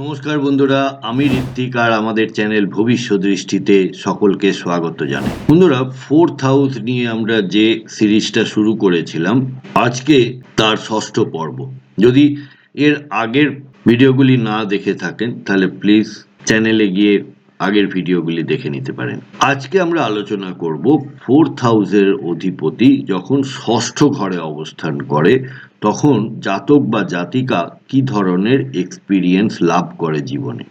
নমস্কার বন্ধুরা, আমি ঋত্বিক আর আমাদের চ্যানেল ভবিষ্যৎ দৃষ্টিতে সকলকে স্বাগত জানাই। বন্ধুরা ফোর্থ হাউস নিয়ে আমরা যে সিরিজটা শুরু করেছিলাম, আজকে তার ষষ্ঠ পর্ব। যদি এর আগের ভিডিওগুলি না দেখে থাকেন, তাহলে প্লিজ চ্যানেলে গিয়ে আগের ভিডিওগুলি দেখে নিতে পারেন। আজকে আমরা আলোচনা করব ফোর্থ হাউসের অধিপতি যখন ষষ্ঠ ঘরে অবস্থান করে তখন জাতক বা জাতিকা কি ধরনের এক্সপিরিয়েন্স লাভ করে জীবনে?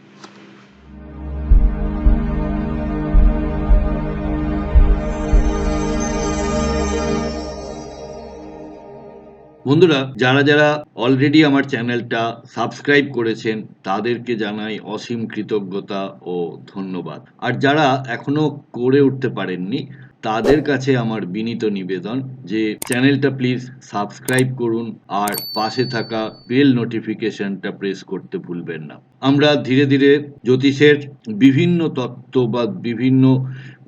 বন্ধুরা, যারা যারা অলরেডি আমার চ্যানেলটা সাবস্ক্রাইব করেছেন, তাদেরকে জানাই অসীম কৃতজ্ঞতা ও ধন্যবাদ। আর যারা এখনও করে উঠতে পারেননি তাদের কাছে আমার বিনীত নিবেদন যে চ্যানেলটা প্লিজ সাবস্ক্রাইব করুন আর পাশে থাকা বেল নোটিফিকেশনটা প্রেস করতে ভুলবেন না। আমরা ধীরে ধীরে জ্যোতিষের বিভিন্ন তত্ত্ব বা বিভিন্ন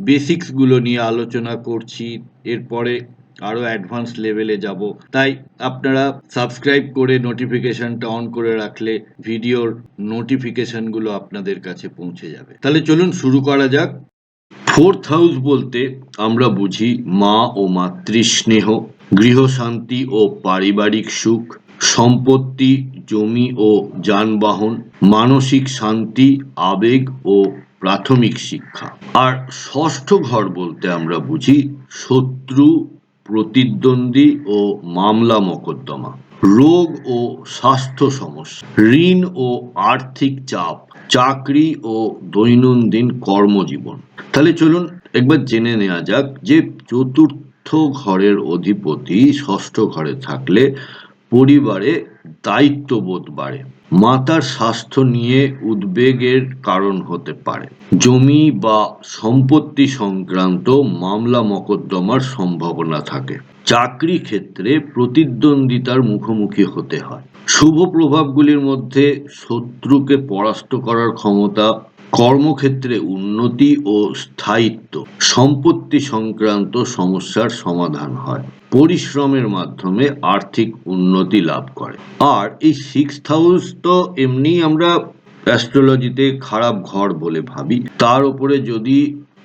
বেসিক্সগুলো নিয়ে আলোচনা করছি। এরপরে আরও অ্যাডভান্স লেভেলে যাব। তাই আপনারা সাবস্ক্রাইব করে নোটিফিকেশনটা অন করে রাখলে ভিডিওর নোটিফিকেশনগুলো আপনাদের কাছে পৌঁছে যাবে। তাহলে চলুন শুরু করা যাক। ফোর্থ হাউস বলতে আমরা বুঝি মা ও মাতৃস্নেহ, গৃহশান্তি ও পারিবারিক সুখ, সম্পত্তি, জমি ও যানবাহন, মানসিক শান্তি, আবেগ ও প্রাথমিক শিক্ষা। আর ষষ্ঠ ঘর বলতে আমরা বুঝি শত্রু, প্রতিদ্বন্দ্বী ও মামলা মোকদ্দমা। রোগ ও স্বাস্থ্য সমস্যা, ঋণ ও আর্থিক চাপ চাকরি ও দৈনন্দিন কর্মজীবন। তাহলে চলুন একবার জেনে নেওয়া যাক যে চতুর্থ ঘরের অধিপতি ষষ্ঠ ঘরে থাকলে পরিবারে দায়িত্ববোধ বাড়ে। মাতার স্বাস্থ্য নিয়ে উদ্বেগের কারণ হতে পারে। জমি বা সম্পত্তি সংক্রান্ত মামলা মকদ্দমার সম্ভাবনা থাকে। চাকরি ক্ষেত্রে প্রতিদ্বন্দ্বিতার মুখোমুখি হতে হয়। শুভ প্রভাবগুলির মধ্যে শত্রুকে পরাস্ত করার ক্ষমতা কর্মক্ষেত্রে উন্নতি ও স্থায়িত্ব, সম্পত্তি সংক্রান্ত সমস্যার সমাধান হয়। পরিশ্রমের মাধ্যমে আর্থিক উন্নতি লাভ করে। আর এই সিক্স হাউস তো এমনি আমরা অ্যাস্ট্রোলজিতে খারাপ ঘর বলে ভাবি। তার উপরে যদি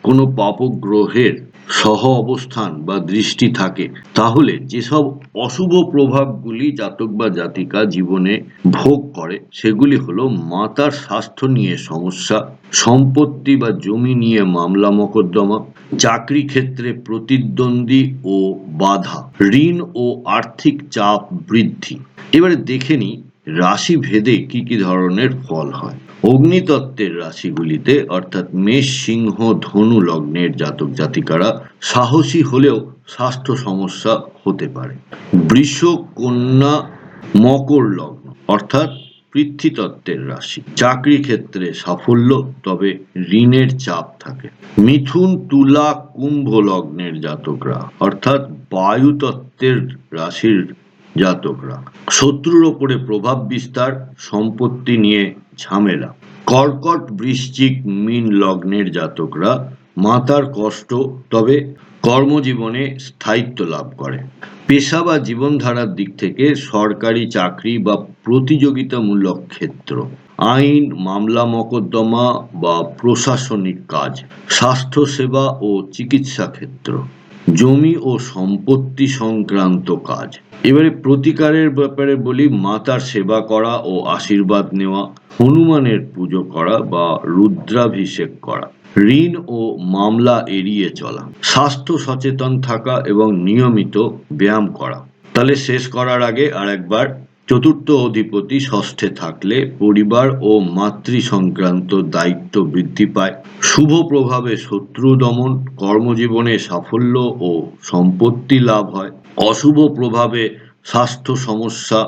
কোনো পাপক গ্রহের সহ অবস্থান বা দৃষ্টি থাকে, তাহলে যেসব অশুভ প্রভাবগুলি জাতক বা জাতিকা জীবনে ভোগ করে, সেগুলি হলো মাতার স্বাস্থ্য নিয়ে সমস্যা, সম্পত্তি বা জমি নিয়ে মামলা মকদ্দমা, চাকরি ক্ষেত্রে প্রতিদ্বন্দ্বী ও বাধা, ঋণ ও আর্থিক চাপ বৃদ্ধি। এবারে দেখে নিই রাশি ভেদে কি কি ধরনের ফল হয়? অগ্নিতত্ত্বের রাশিগুলিতে, অর্থাৎ মেষ, সিংহ, ধনু লগ্নের জাতক জাতিকারা সাহসী হলেও স্বাস্থ্য সমস্যা হতে পারে। বৃষ, কন্যা, মকর লগ্ন, অর্থাৎ পৃথ্বীতত্ত্বের রাশি। চাকরি ক্ষেত্রে সাফল্য, তবে ঋণের চাপ থাকে। মিথুন, তুলা, কুম্ভ লগ্নের জাতকরা, অর্থাৎ বায়ুতত্ত্বের রাশির জাতকরা। শত্রুর ওপরে প্রভাব বিস্তার, সম্পত্তি নিয়ে ঝামেলা। কর্কট বৃশ্চিক মিন লগ্নের জাতকরা মাতার কষ্ট, তবে কর্মজীবনে স্থায়িত্ব লাভ করে। পেশা বা জীবনধারার দিক থেকে সরকারি চাকরি বা প্রতিযোগিতামূলক ক্ষেত্র, আইন, মামলা মকদ্দমা বা প্রশাসনিক কাজ, স্বাস্থ্যসেবা ও চিকিৎসা ক্ষেত্র। জমি ও সম্পত্তি সংক্রান্ত কাজ। এবারে প্রতিকারের ব্যাপারে বলি, মাতার সেবা করা ও আশীর্বাদ নেওয়া, হনুমানের পুজো করা বা রুদ্রাভিষেক করা। ঋণ ও মামলা এড়িয়ে চলা, স্বাস্থ্য সচেতন থাকা এবং নিয়মিত ব্যায়াম করা। তাহলে শেষ করার আগে আর একবার চতুর্থ অধিপতি ষষ্ঠে থাকলে পরিবার ও মাতৃ সংক্রান্ত দায়িত্ব বৃদ্ধি পায়। শুভ প্রভাবে শত্রু দমন, কর্মজীবনে সাফল্য ও সম্পত্তি লাভ হয়। অশুভ প্রভাবে স্বাস্থ্য সমস্যা,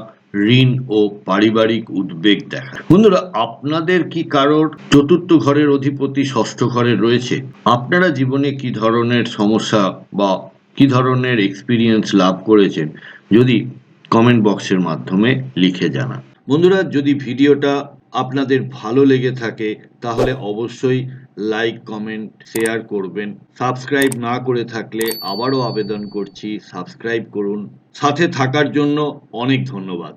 ঋণ ও পারিবারিক উদ্বেগ দেখায় বন্ধুরা, আপনাদের কি কারোর চতুর্থ ঘরের অধিপতি ষষ্ঠ ঘরে রয়েছে? আপনারা জীবনে কি ধরনের সমস্যা বা কি ধরনের এক্সপিরিয়েন্স লাভ করেছেন? যদি কমেন্ট বক্সের মাধ্যমে লিখে জানান। বন্ধুরা, যদি ভিডিওটা আপনাদের ভালো লেগে থাকে, তাহলে অবশ্যই লাইক, কমেন্ট, শেয়ার করবেন। সাবস্ক্রাইব না করে থাকলে আবারও আবেদন করছি। সাবস্ক্রাইব করুন। সাথে থাকার জন্য অনেক ধন্যবাদ।